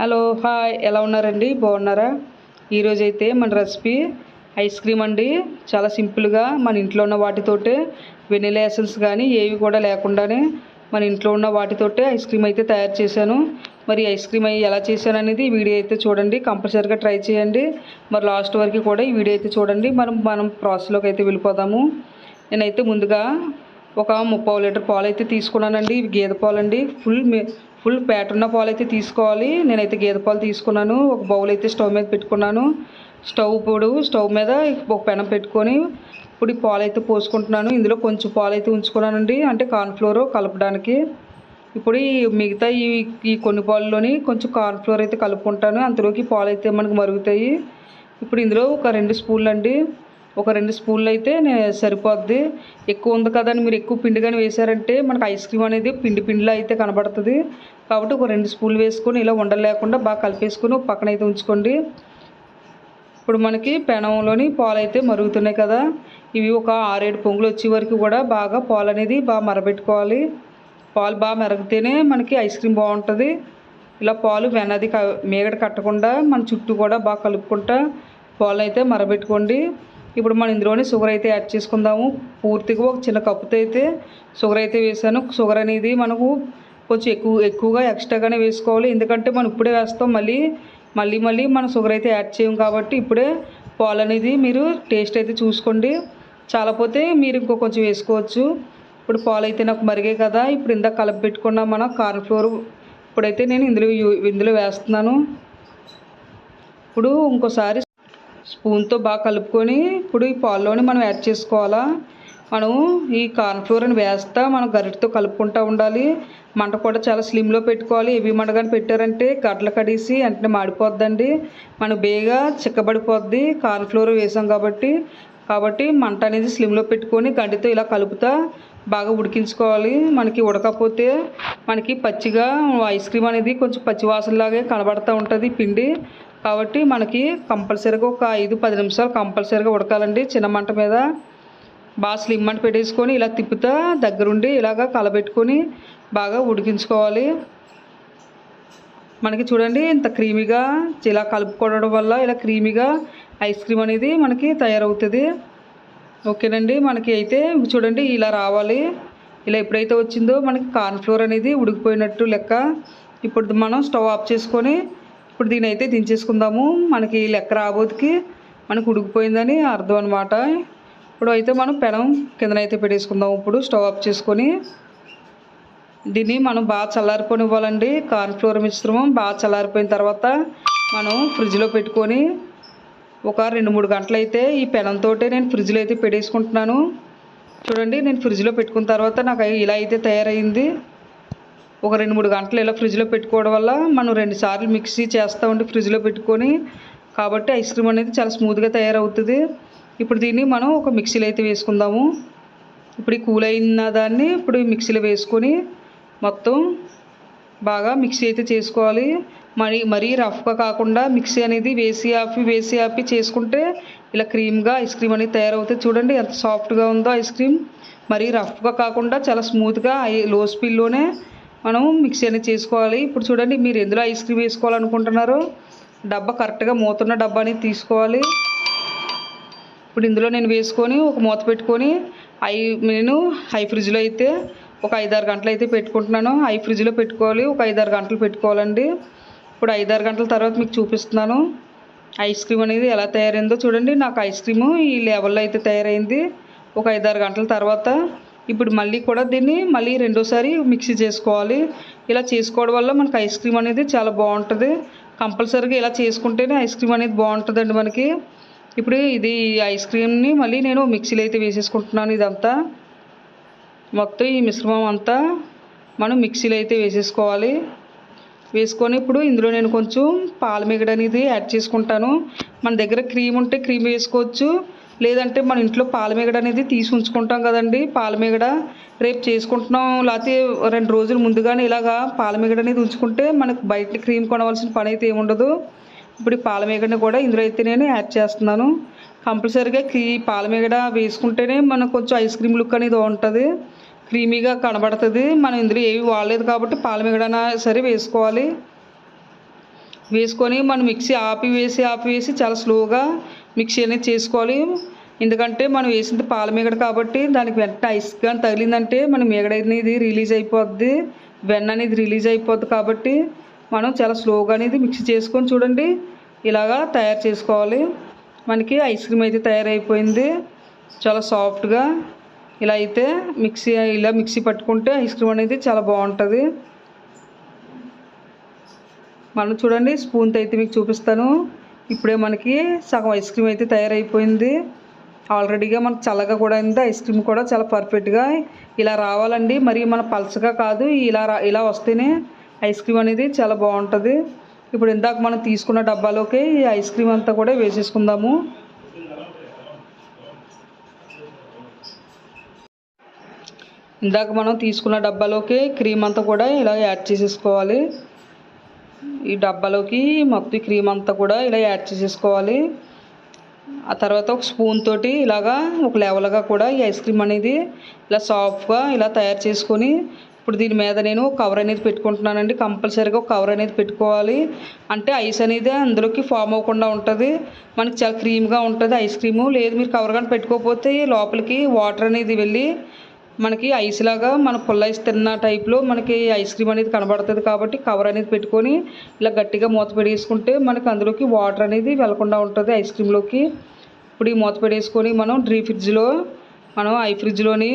Hello hi. ఎలా ఉన్నారండి? బాగున్నారా? ఈరోజు అయితే మన రెసిపీ ఐస్ క్రీమ్ అండి. చాలా సింపుల్గా మన ఇంట్లో ఉన్న వాటితోటే వెనిలా ఎసెన్స్ కానీ ఏవి కూడా లేకుండానే మన ఇంట్లో ఉన్న వాటితోటే ఐస్ క్రీమ్ అయితే తయారు చేశాను. మరి ఐస్ క్రీమ్ అయ్యి ఎలా చేశాను అనేది ఈ వీడియో అయితే చూడండి. కంపల్సరీగా ట్రై చేయండి. మరి లాస్ట్ వరకు కూడా ఈ వీడియో అయితే చూడండి. మనం మనం ప్రాసెస్లోకి అయితే వెళ్ళిపోదాము. నేనైతే ముందుగా ఒక ముప్పావు లీటర్ పాలు అయితే తీసుకున్నానండి. ఇవి గేదె పాలు అండి ఫుల్ ఫుల్ ప్యాట్ ఉన్న పాలు అయితే తీసుకోవాలి. నేనైతే గేదె పాలు తీసుకున్నాను. ఒక బౌల్ అయితే స్టవ్ మీద పెట్టుకున్నాను. స్టవ్ ఇప్పుడు స్టవ్ మీద ఒక పెనం పెట్టుకొని ఇప్పుడు ఈ పాలు అయితే పోసుకుంటున్నాను. ఇందులో కొంచెం పాలు అయితే ఉంచుకున్నానండి. అంటే కార్న్ఫ్లోర్ కలపడానికి. ఇప్పుడు ఈ మిగతా ఈ ఈ కొన్ని పాలలోని కొంచెం కార్న్ఫ్లోర్ అయితే కలుపుకుంటాను. అంతలోకి పాలు అయితే మనకు మరుగుతాయి. ఇప్పుడు ఇందులో ఒక రెండు స్పూన్లు అండి ఒక రెండు స్పూన్లు అయితే సరిపోద్ది. ఎక్కువ ఉంది కదా అని మీరు ఎక్కువ పిండి కానీ వేసారంటే మనకు ఐస్ క్రీమ్ అనేది పిండి పిండిలో అయితే కనబడుతుంది. కాబట్టి ఒక రెండు స్పూన్లు వేసుకొని ఇలా ఉండలేకుండా బాగా కలిపేసుకొని పక్కన అయితే ఉంచుకోండి. ఇప్పుడు మనకి పెనంలోని పాలు అయితే మరుగుతున్నాయి కదా. ఇవి ఒక ఆరేడు పొంగులు వచ్చే వరకు కూడా బాగా పాలు అనేది బాగా మరబెట్టుకోవాలి. పాలు బాగా మెరిగితేనే మనకి ఐస్ క్రీమ్ బాగుంటుంది. ఇలా పాలు వెనది క మేగడ కట్టకుండా మన చుట్టూ కూడా బాగా కలుపుకుంటా పాలు అయితే మరబెట్టుకోండి. ఇప్పుడు మనం ఇందులోనే షుగర్ అయితే యాడ్ చేసుకుందాము. పూర్తిగా ఒక చిన్న కప్పుతో అయితే షుగర్ అయితే వేసాను. షుగర్ అనేది మనకు కొంచెం ఎక్కువ ఎక్కువగా ఎక్స్ట్రాగానే వేసుకోవాలి. ఎందుకంటే మనం ఇప్పుడే వేస్తాం మళ్ళీ మళ్ళీ మళ్ళీ మనం షుగర్ అయితే యాడ్ చేయం కాబట్టి ఇప్పుడే పాలు అనేది మీరు టేస్ట్ అయితే చూసుకోండి. చాలపోతే మీరు ఇంకో కొంచెం వేసుకోవచ్చు. ఇప్పుడు పాలు అయితే నాకు మరిగే కదా. ఇప్పుడు ఇందాక కలప పెట్టుకున్న మన కార్న్ఫ్లోర్ ఇప్పుడైతే నేను ఇందులో ఇందులో వేస్తున్నాను. ఇప్పుడు ఇంకోసారి స్పూన్తో బాగా కలుపుకొని ఇప్పుడు ఈ పాల్లోని మనం యాడ్ చేసుకోవాలా? మనం ఈ కార్న్ఫ్లోర్ని వేస్తా మనం గరిటతో కలుపుకుంటూ ఉండాలి. మంట కూడా చాలా స్లిమ్లో పెట్టుకోవాలి. ఏవి మంటగాని పెట్టారంటే గడ్డలు కడిసి వెంటనే మాడిపోద్దండి. మనం బేగా చిక్కబడిపోద్ది. కార్న్ఫ్లోర్ వేసాం కాబట్టి. కాబట్టి మంట అనేది స్లిమ్లో పెట్టుకొని గండితో ఇలా కలుపుతా బాగా ఉడికించుకోవాలి. మనకి ఉడకపోతే మనకి పచ్చిగా ఐస్ క్రీమ్ అనేది కొంచెం పచ్చి వాసనలాగే కనబడుతూ ఉంటుంది పిండి. కాబట్టి మనకి కంపల్సరీగా ఒక ఐదు పది నిమిషాలు కంపల్సరీగా ఉడకాలండి. చిన్న మంట మీద బాగా స్లిమ్ మంట పెట్టేసుకొని ఇలా తిప్పుతా దగ్గరుండి ఇలాగా కలబెట్టుకొని బాగా ఉడికించుకోవాలి. మనకి చూడండి ఇంత క్రీమీగా ఇలా కలుపుకోవడం వల్ల ఇలా క్రీమీగా ఐస్ క్రీమ్ అనేది మనకి తయారవుతుంది. ఓకేనండి మనకి అయితే చూడండి ఇలా రావాలి. ఇలా ఎప్పుడైతే వచ్చిందో మనకి కార్న్ఫ్లోర్ అనేది ఉడికిపోయినట్టు లెక్క. ఇప్పుడు మనం స్టవ్ ఆఫ్ చేసుకొని ఇప్పుడు దీని అయితే దించేసుకుందాము. మనకి లెక్క రాబోతుకి మనకు ఉడికిపోయిందని అర్థం అనమాట ఇప్పుడు అయితే మనం పెనం కిందనైతే పెట్టేసుకుందాం. ఇప్పుడు స్టవ్ ఆఫ్ చేసుకొని దీన్ని మనం బాగా చల్లారిపోనివ్వాలండి. కార్న్ఫ్లోర్ మిశ్రమం బాగా చల్లారిపోయిన తర్వాత మనం ఫ్రిడ్జ్లో పెట్టుకొని ఒక రెండు మూడు గంటలు అయితే ఈ పెనంతో నేను ఫ్రిడ్జ్లో అయితే పెట్టేసుకుంటున్నాను. చూడండి నేను ఫ్రిడ్జ్లో పెట్టుకున్న తర్వాత నాకు ఇలా అయితే తయారైంది. ఒక రెండు మూడు గంటలు ఇలా ఫ్రిడ్జ్లో పెట్టుకోవడం వల్ల మనం రెండుసార్లు మిక్సీ చేస్తూ ఉండి ఫ్రిడ్జ్లో పెట్టుకొని కాబట్టి ఐస్ క్రీమ్ అనేది చాలా స్మూత్గా తయారవుతుంది. ఇప్పుడు దీన్ని మనం ఒక మిక్సీలో అయితే వేసుకుందాము. ఇప్పుడు ఈ కూల్ అయిన దాన్ని ఇప్పుడు మిక్సీలో వేసుకొని మొత్తం బాగా మిక్సీ అయితే చేసుకోవాలి. మరి మరీ రఫ్గా కాకుండా మిక్సీ అనేది వేసి ఆపి వేసి ఆపి చేసుకుంటే ఇలా క్రీమ్గా ఐస్ క్రీమ్ అనేది తయారవుతుంది. చూడండి ఎంత సాఫ్ట్గా ఉందో ఐస్ క్రీమ్ మరీ రఫ్గా కాకుండా చాలా స్మూత్గా లో స్పీడ్లోనే మనం మిక్సీ అనేది చేసుకోవాలి. ఇప్పుడు చూడండి మీరు ఎందులో ఐస్ క్రీమ్ వేసుకోవాలనుకుంటున్నారో డబ్బా కరెక్ట్గా మూతున్న డబ్బా అనేది తీసుకోవాలి. ఇప్పుడు ఇందులో నేను వేసుకొని ఒక మూత పెట్టుకొని ఐ నేను హై ఫ్రిడ్జ్లో అయితే ఒక ఐదారు గంటలు అయితే పెట్టుకుంటున్నాను. హై ఫ్రిడ్జ్లో పెట్టుకోవాలి ఒక ఐదారు గంటలు పెట్టుకోవాలండి. ఇప్పుడు ఐదారు గంటల తర్వాత మీకు చూపిస్తున్నాను. ఐస్ క్రీమ్ అనేది ఎలా తయారైందో చూడండి. నాకు ఐస్ క్రీము ఈ లెవెల్లో అయితే తయారైంది. ఒక ఐదారు గంటల తర్వాత ఇప్పుడు మళ్ళీ కూడా దీన్ని మళ్ళీ రెండోసారి మిక్సీ చేసుకోవాలి. ఇలా చేసుకోవడం వల్ల మనకి ఐస్ క్రీమ్ అనేది చాలా బాగుంటుంది. కంపల్సరీగా ఇలా చేసుకుంటేనే ఐస్ క్రీమ్ అనేది బాగుంటుందండి మనకి. ఇప్పుడు ఇది ఐస్ క్రీమ్ని మళ్ళీ నేను మిక్సీలో అయితే వేసేసుకుంటున్నాను ఇదంతా. మొత్తం ఈ మిశ్రమం అంతా మనం మిక్సీలో అయితే వేసేసుకోవాలి. వేసుకొని ఇప్పుడు ఇందులో నేను కొంచెం పాలమిగడ అనేది యాడ్ చేసుకుంటాను. మన దగ్గర క్రీమ్ ఉంటే క్రీమ్ వేసుకోవచ్చు. లేదంటే మన ఇంట్లో పాలమిగడ అనేది తీసి ఉంచుకుంటాం కదండి. పాలమిగడ రేపు చేసుకుంటున్నాం. లేకపోతే రెండు రోజులు ముందుగానే ఇలాగా పాలమిగడ అనేది ఉంచుకుంటే మనకు బయట క్రీమ్ కొనవలసిన పని అయితే ఏముండదు. ఇప్పుడు ఈ పాల కూడా ఇందులో అయితే నేను యాడ్ చేస్తున్నాను. కంపల్సరీగా ఈ పాలమిగడ వేసుకుంటేనే మనకు కొంచెం ఐస్ క్రీమ్ లుక్ అనేది ఉంటుంది. క్రీమీగా కనబడుతుంది. మనం ఇందులో ఏవి వాడలేదు కాబట్టి పాలమిగడనా సరే వేసుకోవాలి. వేసుకొని మనం మిక్సీ ఆపి వేసి ఆపి వేసి చాలా స్లోగా మిక్సీ అనేది చేసుకోవాలి. ఎందుకంటే మనం వేసింది పాల మీగడ కాబట్టి దానికి వెంటనే ఐస్ కానీ తగిలిందంటే మన మీగడ అనేది రిలీజ్ అయిపోద్ది. వెన్న అనేది రిలీజ్ అయిపోద్ది కాబట్టి మనం చాలా స్లోగా అనేది మిక్స్ చేసుకొని చూడండి. ఇలాగా తయారు చేసుకోవాలి. మనకి ఐస్ క్రీమ్ అయితే తయారైపోయింది. చాలా సాఫ్ట్గా ఇలా అయితే మిక్సీ ఇలా మిక్సీ పట్టుకుంటే ఐస్ క్రీమ్ అనేది చాలా బాగుంటుంది. మనం చూడండి స్పూన్తో అయితే మీకు చూపిస్తాను. ఇప్పుడే మనకి సగం ఐస్ క్రీమ్ అయితే తయారైపోయింది. ఆల్రెడీగా మనకు చల్లగా కూడా అయింది ఐస్ క్రీమ్ కూడా చాలా పర్ఫెక్ట్గా ఇలా రావాలండి. మరి మన పలచగా కాదు ఇలా రా ఇలా వస్తేనే ఐస్ క్రీమ్ అనేది చాలా బాగుంటుంది. ఇప్పుడు ఇందాక మనం తీసుకున్న డబ్బాలోకి ఈ ఐస్ క్రీమ్ అంతా కూడా వేసేసుకుందాము. ఇందాక మనం తీసుకున్న డబ్బాలోకి క్రీమ్ అంతా కూడా ఇలా యాడ్ చేసేసుకోవాలి. ఈ డబ్బాలోకి మొత్తం క్రీమ్ అంతా కూడా ఇలా యాడ్ చేసేసుకోవాలి. ఆ తర్వాత ఒక స్పూన్ తోటి ఇలాగా ఒక లెవెల్గా కూడా ఈ ఐస్ క్రీమ్ అనేది ఇలా సాఫ్ట్గా ఇలా తయారు చేసుకొని ఇప్పుడు దీని మీద నేను కవర్ అనేది పెట్టుకుంటున్నానండి. కంపల్సరీగా ఒక కవర్ అనేది పెట్టుకోవాలి. అంటే ఐస్ అనేది అందులోకి ఫామ్ అవ్వకుండా ఉంటుంది. మనకి చాలా క్రీమ్గా ఉంటుంది ఐస్ క్రీము. లేదు మీరు కవర్ కానీ పెట్టుకోకపోతే లోపలికి వాటర్ అనేది వెళ్ళి మనకి ఐస్ లాగా మన పుల్ల ఐస్ తిన్న టైప్లో మనకి ఐస్ క్రీమ్ అనేది కనబడుతుంది కాబట్టి కవర్ అనేది పెట్టుకొని ఇలా గట్టిగా మూత పెట్టేసుకుంటే మనకి అందులోకి వాటర్ అనేది వెళ్ళకుండా ఉంటుంది ఐస్ క్రీమ్లోకి ఇప్పుడు ఈ మూత పెట్టేసుకొని మనం డ్రీ ఫ్రిడ్జ్లో మనం ఐ ఫ్రిడ్జ్లోని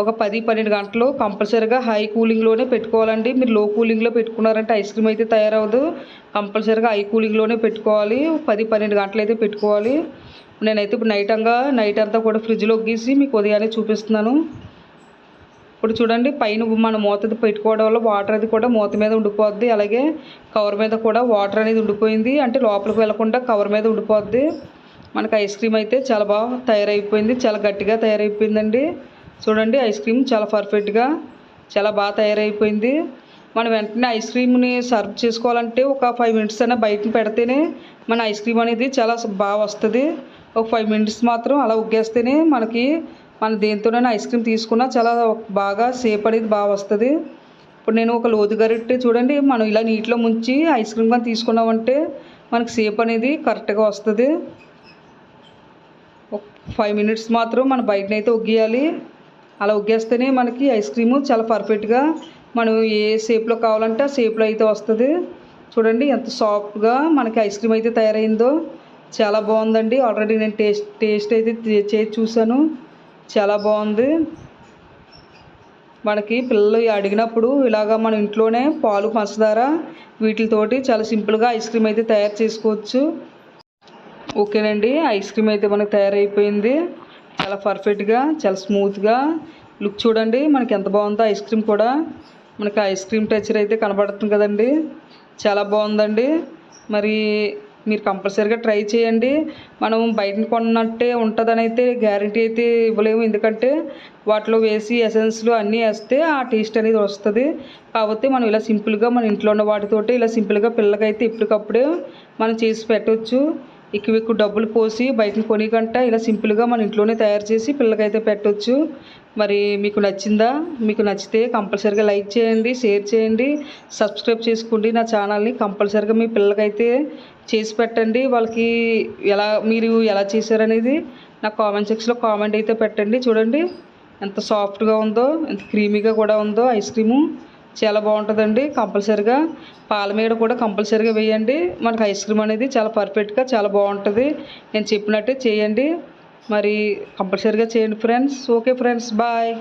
ఒక పది పన్నెండు గంటలు కంపల్సరీగా హై కూలింగ్లోనే పెట్టుకోవాలండి. మీరు లో కూలింగ్లో పెట్టుకున్నారంటే ఐస్ క్రీమ్ అయితే తయారవదు కంపల్సరీగా హై కూలింగ్లోనే పెట్టుకోవాలి. పది పన్నెండు గంటలు అయితే పెట్టుకోవాలి. నేనైతే ఇప్పుడు నైట్ అంగా నైట్ అంతా కూడా ఫ్రిడ్జ్లో గీసి మీకు ఉదయాన్నే చూపిస్తున్నాను. ఇప్పుడు చూడండి పైన మన మూతది పెట్టుకోవడం వల్ల వాటర్ అది కూడా మూత మీద ఉండిపోద్ది. అలాగే కవర్ మీద కూడా వాటర్ అనేది ఉండిపోయింది. అంటే లోపలికి వెళ్ళకుండా కవర్ మీద ఉండిపోద్ది. మనకి ఐస్ క్రీమ్ అయితే చాలా బాగా తయారైపోయింది. చాలా గట్టిగా తయారైపోయిందండి. చూడండి ఐస్ క్రీమ్ చాలా పర్ఫెక్ట్గా చాలా బాగా తయారైపోయింది. మనం వెంటనే ఐస్ క్రీమ్ని సర్వ్ చేసుకోవాలంటే ఒక ఫైవ్ మినిట్స్ అయినా బయట పెడితేనే మన ఐస్ క్రీమ్ అనేది చాలా బాగా వస్తుంది. ఒక ఫైవ్ మినిట్స్ మాత్రం అలా ఉగ్గేస్తేనే మనకి మనం దేంతోనైనా ఐస్ క్రీమ్ తీసుకున్నా చాలా బాగా సేప్ అనేది బాగా వస్తుంది. ఇప్పుడు నేను ఒక లోతు గరిటె చూడండి మనం ఇలా నీటిలో ముంచి ఐస్ క్రీమ్ కానీ తీసుకున్నామంటే మనకి సేప్ అనేది కరెక్ట్గా వస్తుంది. ఒక ఫైవ్ మినిట్స్ మాత్రం మన బయటనైతే ఉగ్గేయాలి అలా ఉగ్గేస్తేనే మనకి ఐస్ క్రీము చాలా పర్ఫెక్ట్గా మనం ఏ షేప్లో కావాలంటే ఆ షేప్లో అయితే వస్తుంది. చూడండి ఎంత సాఫ్ట్గా మనకి ఐస్ క్రీమ్ అయితే తయారైందో. చాలా బాగుందండి. ఆల్రెడీ నేను టేస్ట్ టేస్ట్ అయితే చేసి చూశాను. చాలా బాగుంది. మనకి పిల్లలు అడిగినప్పుడు ఇలాగ మన ఇంట్లోనే పాలు పంచదార వీటితోటి చాలా సింపుల్గా ఐస్ క్రీమ్ అయితే తయారు చేసుకోవచ్చు. ఓకేనండి ఐస్ క్రీమ్ అయితే మనకు తయారైపోయింది. చాలా పర్ఫెక్ట్గా చాలా స్మూత్గా. లుక్ చూడండి మనకి ఎంత బాగుందో ఐస్ క్రీమ్ కూడా. మనకి ఐస్ క్రీమ్ టెక్చర్ అయితే కనబడుతుంది కదండి. చాలా బాగుందండి. మరి మీరు కంపల్సరీగా ట్రై చేయండి. మనం బయట కొన్నట్టే ఉంటుందని అయితే గ్యారంటీ అయితే ఇవ్వలేము. ఎందుకంటే వాటిలో వేసి ఎసెన్స్లు అన్నీ వేస్తే ఆ టేస్ట్ అనేది వస్తుంది. కాకపోతే మనం ఇలా సింపుల్గా మన ఇంట్లో ఉన్న వాటితోటి ఇలా సింపుల్గా పిల్లకైతే ఇప్పటికప్పుడే మనం చేసి పెట్టవచ్చు ఎక్కువ ఎక్కువ డబ్బులు పోసి బయట కొనికంట ఇలా సింపుల్గా మన ఇంట్లోనే తయారు చేసి పిల్లకైతే పెట్టవచ్చు మరి మీకు నచ్చిందా? మీకు నచ్చితే కంపల్సరీగా లైక్ చేయండి షేర్ చేయండి సబ్స్క్రైబ్ చేసుకోండి. నా ఛానల్ని కంపల్సరీగా మీ పిల్లకైతే చేసి పెట్టండి. వాళ్ళకి ఎలా మీరు ఎలా చేశారనేది నా కామెంట్ సెక్షన్లో కామెంట్ అయితే పెట్టండి. చూడండి ఎంత సాఫ్ట్గా ఉందో ఎంత క్రీమీగా కూడా ఉందో ఐస్ క్రీము చాలా బాగుంటుందండి. కంపల్సరిగా పాలమేడ కూడా కంపల్సరిగా వేయండి. మనకు ఐస్ క్రీమ్ అనేది చాలా పర్ఫెక్ట్గా చాలా బాగుంటుంది. నేను చెప్పినట్టే చేయండి. మరి కంపల్సరిగా చేయండి ఫ్రెండ్స్ ఓకే ఫ్రెండ్స్ బాయ్